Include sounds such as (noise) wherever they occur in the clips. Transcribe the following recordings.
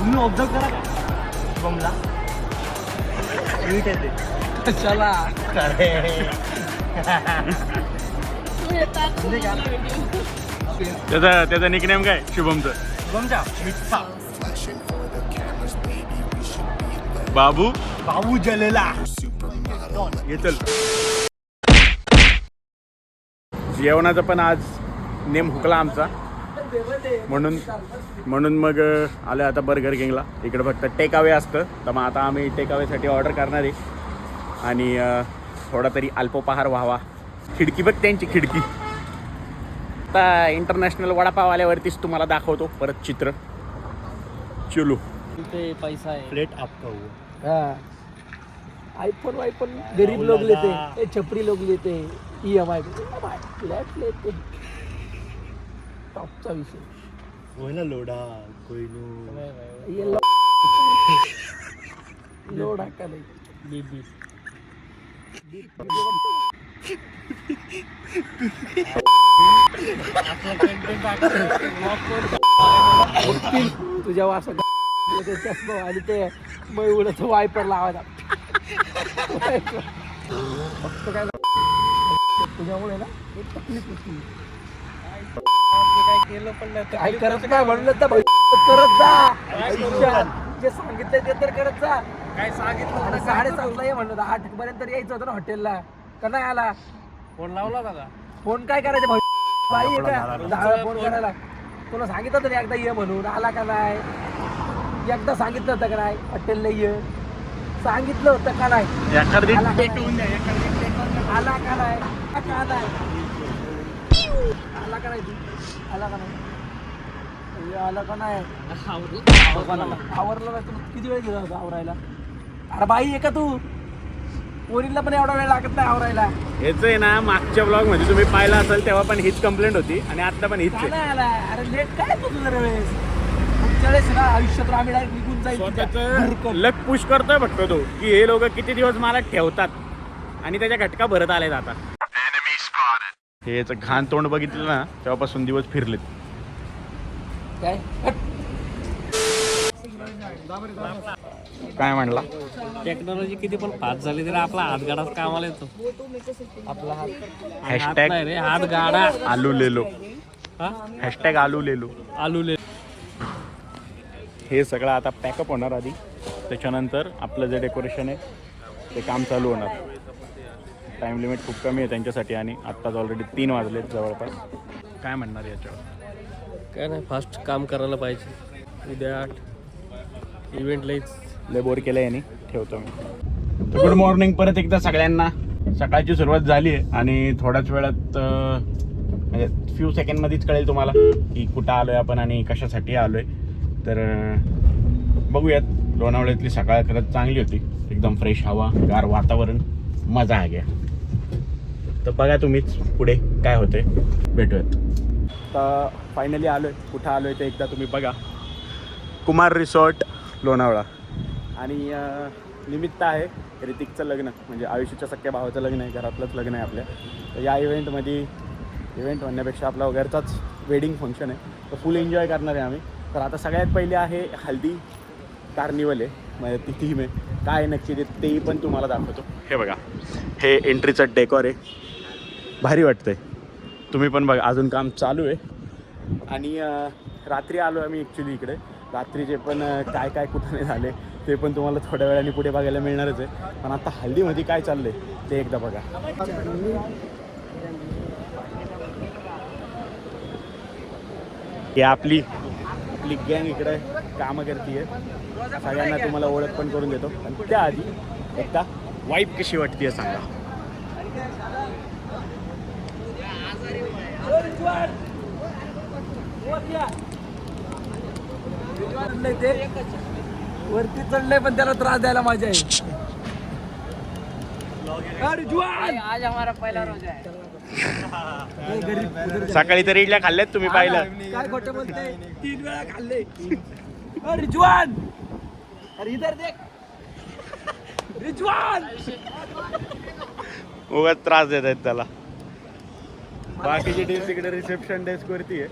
तुम्ही ऑब्झर्व करा. ते. चला. अरे. त्याचा त्याचा निकनेम काय? शुभमचं. शुभमच्या मिठा बाबू? बाबू जलेला. ये चल. जेवणाचा पण आज नेम हुकला आमचा. म्हणून म्हणून मग आलं आता बर्गर किंगला इकडे फक्त टेक अवे असतं. तर मग आता आम्ही टेक अवेसाठी ऑर्डर करणार आहे. आणि थोडा तरी अल्पोपहार व्हावा. खिडकी बघ त्यांची खिडकी. आता इंटरनॅशनल वडापाव आल्यावरतीच तुम्हाला दाखवतो. परत चित्र. चलो. ते पैसा आहे. प्लेट आपका हुआ हाँ. आईफोन वाईफोन गरीब लोग लेते. हैं ये छपरी लोग लेते. ई एम फ्लैट लेते. टॉपचा विषय होय ना लोडा कोई नो ये लो लोड हाका नाही? बीबी. तुझ्या वासा चष्मा आणि ते मयूरचं वायपर लावायला. फक्त काय तुझ्यामुळे ना एक तकलीफ होती. काय केलं पण नाही काय करत नाही म्हणलं तर भविष्यात करत जा. आयुष्यात जे सांगितलंय ते तर करत जा. काय सांगितलं आता साडेसातला ये म्हणलं होतं, आठ पर्यंत यायचं होतं ना हॉटेलला. का नाही आला? फोन लावला होता का फोन काय करायचं? भाऊ? बाई आहे का? फोन करायला. तुला सांगितलं होतं ना एकदा ये म्हणून. आला का नाही? एकदा सांगितलं होतं का नाही? हॉटेलला ये. सांगितलं होतं का नाही? एखादी आला का नाही? आला का नाही? आला का नाही? आला का नाही आला का नाही? आवरलं. नाही. तू किती वेळ गेला होता आवरायला? अरे बाई आहे का तू? पोरीला पण एवढा वेळ लागत नाही आवरायला. हेच आहे ना मागच्या ब्लॉगमध्ये तुम्ही पाहिला असेल तेव्हा पण हीच कंप्लेंट होती आणि आता पण हीच आहे. नाही आला अरे लेट काय तू तुझं वेळेस? पुढच्या वेळेस ना आयुष्यात आम्ही डायरेक्ट निघून जाईल. स्वतःच. लक पुश करतोय फक्त तो की हे लोक किती दिवस मला ठेवतात आणि त्याच्या घटका भरत आले आता. हे याचं घाण तोंड बघितलं ना तेव्हापासून दिवस फिरलेत. काय? म्हणला? टेक्नॉलॉजी किती पण फास्ट झाली तरी आपला हात गाडाच कामाला येतो. आपला हात. हात हॅशटॅग नाही रे हात गाडा. आलू लेलो. हा? हॅशटॅग आलू लेलो. आलूले हे सगळं आता पॅकअप होणार आधी. त्याच्यानंतर आपलं जे डेकोरेशन आहे ते काम चालू होणार. टाईम लिमिट खूप कमी आहे त्यांच्यासाठी आणि आत्ताच ऑलरेडी तीन वाजलेत जवळपास. काय म्हणणार याच्यावर? काय नाही फास्ट काम करायला पाहिजे. उद्या आठ. इव्हेंट लईच. लय बोर केलं यांनी. ठेवतो मी. गुड मॉर्निंग परत एकदा सगळ्यांना. सकाळची सुरुवात झाली आहे आणि थोड्याच वेळात म्हणजे फ्यू सेकंडमध्येच कळेल तुम्हाला की कुठं आलो आहे आपण आणि कशासाठी आलो आहे तर बघूयात. लोणावळ्यातली सकाळ खरंच चांगली होती. एकदम फ्रेश हवा गार वातावरण मजा आ गया तर बघा तुम्हीच पुढे काय होते भेटूयात. तर फायनली आलो आहे कुठं आलो आहे ते एकदा तुम्ही बघा. कुमार रिसॉर्ट लोणावळा. आणि निमित्त आहे ऋतिकचं लग्न. म्हणजे आयुष्याच्या सख्या भावाचं लग्न आहे घरातलंच लग्न आहे आपल्या तर या इव्हेंटमध्ये इव्हेंट म्हणण्यापेक्षा आपला घरचाच वेडिंग फंक्शन आहे. तर फुल एन्जॉय करणार आहे आम्ही. तर आता सगळ्यात पहिले आहे हल्दी कार्निवल आहे. म्हणजे ती थीम आहे. काय नक्की ते तेही पण तुम्हाला दाखवतो. हे बघा. हे एंट्रीचं डेकॉर आहे. भारी वाटतंय. तुम्ही पण बघा अजून काम चालू आहे. आणि रात्री आलो आम्ही ॲक्च्युली इकडे. रात्रीचे पण काय काय कुठं नाही झाले. ते पण तुम्हाला थोड्या वेळाने पुढे बघायला मिळणारच आहे. पण आता हल्दीमध्ये काय चाललंय ते एकदा बघा. ही आपली आपली गँग इकडे कामं करते सगळ्यांना तुम्हाला ओळख पण करून देतो. आणि त्याआधी एकदा वाईफ कशी वाटते सांगा. चढलंय ते वरती चढलंय पण त्याला त्रास द्यायला मजा आहे. अरे जुवान! आज हमारा पहला रोजा गरीब उधर जा. सकाळी तर इडल्या खाल्ल्यात तुम्ही पाहिलं. काय खोटं बोलते तीन वेळा खाल्ले. अरे रिजवान अरे इधर देख. रिजवान उगाच त्रास देत आहेत त्याला. बाकीची टीम तिकडे रिसेप्शन डेस्क वरती आहे.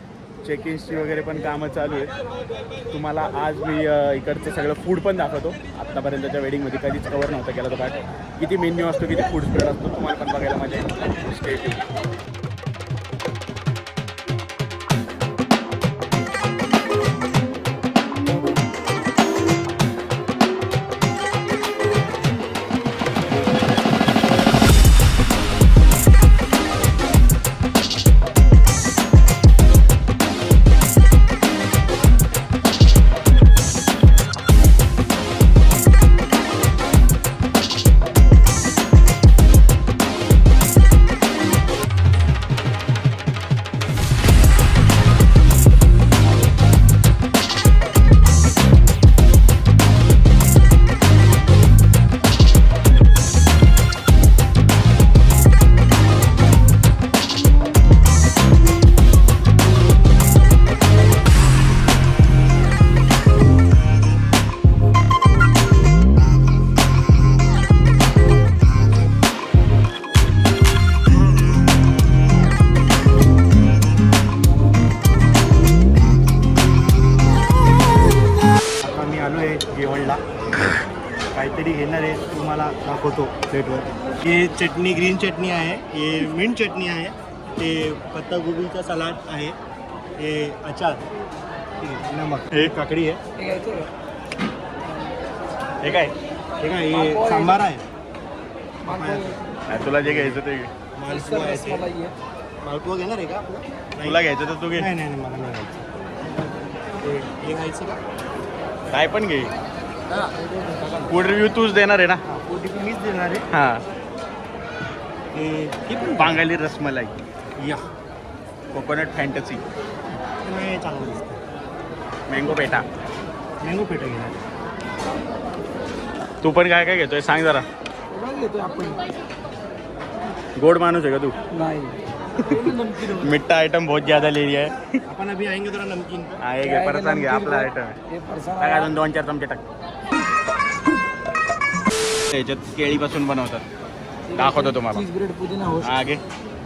चेक इन्सची वगैरे पण कामं चालू आहे तुम्हाला आज मी इकडचं सगळं फूड पण दाखवतो. आत्तापर्यंतच्या वेडिंगमध्ये कधीच कवर नव्हता केला तो पाठ किती मेन्यू असतो किती फूड स्प्रेड असतो तुम्हाला पण बघायला माझ्या स्टेट प्लेटवर हे चटणी ग्रीन चटणी आहे हे मिंट चटणी आहे ते पत्तागोबीचा सलाड आहे हे अचार. नमक. हे काकडी आहे. हे काय? हे काय हे सांबार आहे. तुला जे घ्यायचं ते. मालपुआ आहे. मालपुआ घेणार आहे का. तुला घ्यायचं तर तू घे. नाही नाही मला नाही घ्यायचं. हे घ्यायचं का? काय पण घे. फूड रिव्ह्यू तूच देणार आहे ना. ओ टी पी मीच देणार आहे. हा. हे हे पण बांगाली रसमलाई. या. कोकोनट फॅन्टसी नाही चांगलं दिसतं मँगो पेटा मँगो पेटा घेणार तू पण काय काय घेतोय? सांग जरा. घेतोय आपण? गोड माणूस आहे का तू? नाही. एवढी नमकीन होती. मिठा आइटम बहुत ज्यादा ले लिया है. आपण अभी आएंगे जरा नमकीन. पे. हा एक काय परसान घे आपला. आयटम आहे. अजून दोन चार चमचे टाक त्याच्यात केळीपासून बनवतात. दाखवतो तुम्हाला. हो घे.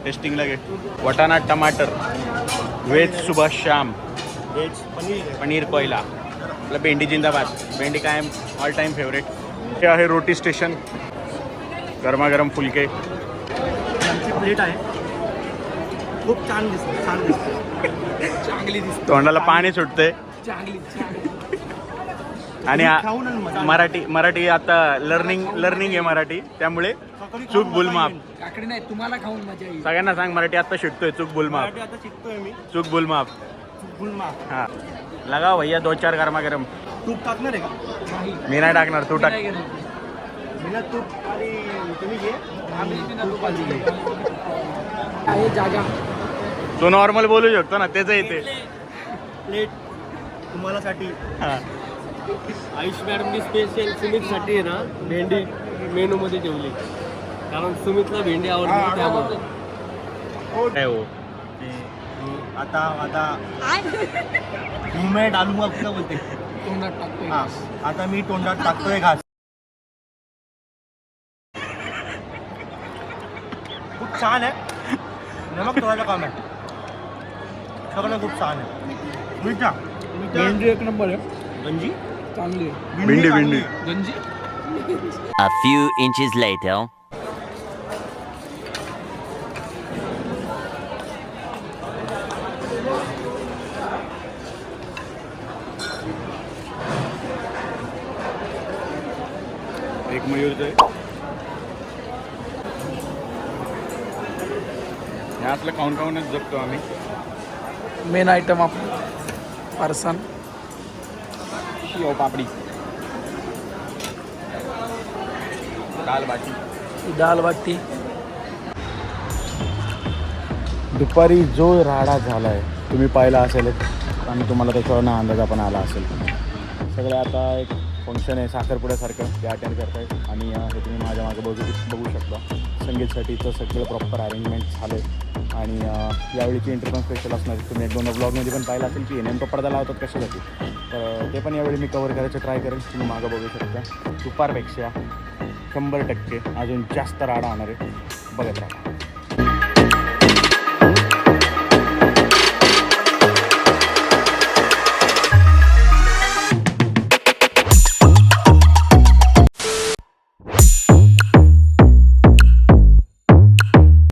टेस्टिंगला घे. वटाणा टमाटर. व्हेज सुबह शाम व्हेज पनीर. पनीर कोयला. आपला भेंडी जिंदाबाद. भेंडी कायम ऑल टाईम फेवरेट हे आहे रोटी स्टेशन. गरमागरम फुलके. आमची प्लेट आहे. खूप छान दिसते छान दिसते. (laughs) चांगली दिसते. तोंडाला पाणी सुटते चांगली. आणि आ-. मराठी मराठी आता लर्निंग लर्निंग आहे मराठी. त्यामुळे चूक बुलमाप. काकडी नाही तुम्हाला खाऊन मजा येईल. सगळ्यांना सांग मराठी आता शिकतोय चूक बुलमाप मराठी आता शिकतोय मी. चूक बुलमाप गुलमाप हा. लगाव भैया दोन चार गरमागरम तूप टाकणार आहे का? नाही. मी नाही टाकणार तू टाक. नाही घेणार. बिना तूप आणि तुम्ही घे. आम्ही बिना तूप आधी घे आहे जागा. तू नॉर्मल बोलू शकतो ना त्याचं येते प्लेट तुम्हाला साठी हा. आयुष मॅडमनी स्पेशल सुमितसाठी आहे ना भेंडी मेनूमध्ये ठेवली. कारण सुमितला भेंडी आवडते त्यामुळे. काय हो? ते मी आता आता डालू मग कुठं बोलते. तोंडात टाकतोय. हा आता मी तोंडात टाकतोय घास. खूप छान आहे. नमक थोडासा कम आहे. सगळं खूप छान आहे. मीठा. मीठा. भेंडी. एक नंबर आहे. गंजी चांगली आहे भिंडी, चांगली भिंडी. आहे. गंजी A few inches later. एक मयूरचं आहे हे असलं खाऊन खाऊनच जगतो आम्ही मेन आयटम आपलं फरसाण शिव पापडी. दाल बाटी. दाल बाटी. दुपारी जो राडा झाला आहे तुम्ही पाहिला असेलच आणि तुम्हाला त्याच्यावर ना अंदाजा पण आला असेल. सगळे आता एक फंक्शन आहे साखरपुड्यासारखं ते अटेंड करतायत. आणि हे तुम्ही माझ्या मागे बघू बघू शकता. संगीतसाठीचं सगळं प्रॉपर अरेंजमेंट झालं आहे आणि यावेळीची एंट्री पण स्पेशल असणार. तुम्ही एक दोन ब्लॉगमध्ये पण पाहिलं असेल की हे नेमकं पडदा लावतात कशासाठी? तर ते पण यावेळी मी कवर करायचं ट्राय करेल तुम्ही मागं बघू शकता. दुपारपेक्षा शंभर टक्के अजून जास्त राडा होणार आहे. बघत राहा.